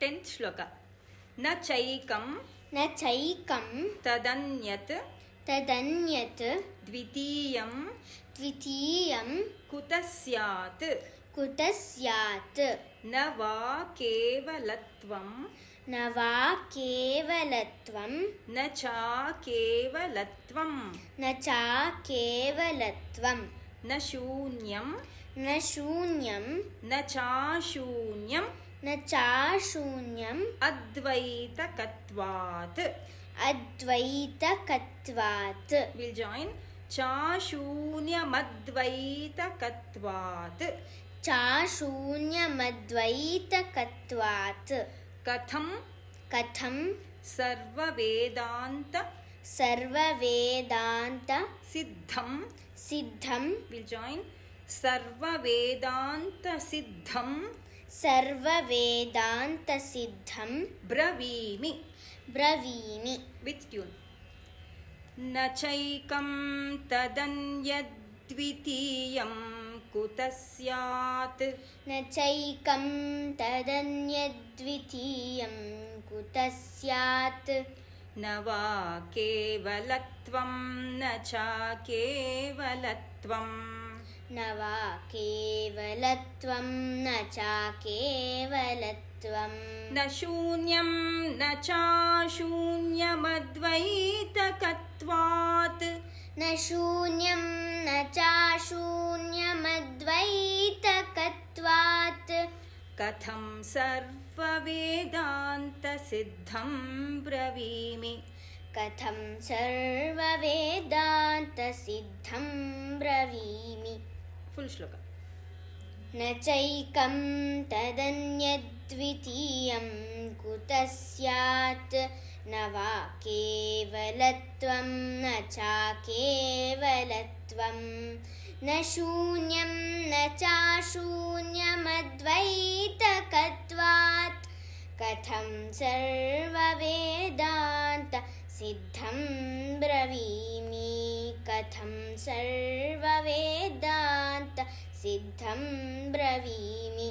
tenth ശ്ലോക നൈകം നൈകം തദന്യത് തദന്യത് ദ്വിതീയം ദ്വിതീയം കുത സ്യാത് കുത സ്യാത് നവാ കേവലത്വം നവാ കേവലത്വം നചാ കേവലത്വം നചാ കേവലത്വം നശൂന്യം നശൂന്യം നചാശൂന്യം నాశూన్యం అద్వైతకత్వాత్ అద్వైతకత్వాత్ విల్ జాయిన్ చాశూన్యమద్వైతకత్వాత్ చాశూన్యమద్వైతకత్వాత్ కథం కథం సర్వవేదాంత సర్వవేదాంత సిద్ధం సిద్ధం విల్ జాయిన్ సర్వవేదాంత సిద్ధం సర్వవేదాంతసిద్ధం బ్రవీమి బ్రవీమి విత్ ట్యూన్ నచైకం తదన్యద్వితీయం कुतः स्यात् न चैकं तदन्यद्वितीयं कुतः स्यात् न वा केवलत्वं न च केवलत्वम् वा केवलत्वं न च केवलत्वं न शून्यं न चाशून्यमद्वैतकत्वात् न शून्यं न चाशून्यमद्वैतकत्वात् कथं सर्ववेदान्तसिद्धं ब्रवीमि कथं सर्ववेदान्तसिद्धं ब्रवीमि ഫുൾ ശ്ലോകം നൈകം തദന്യദ്വിതീയം കുതഃ സ്യാത് न वा केवलत्वं न चाकेवलत्वं न शून्यं न चाशून्यमद्वैतकत्वात् कथं सर्ववेदान्तसिद्धं ब्रवीमि कथं सर्ववेद सिद्धं ब्रवीमि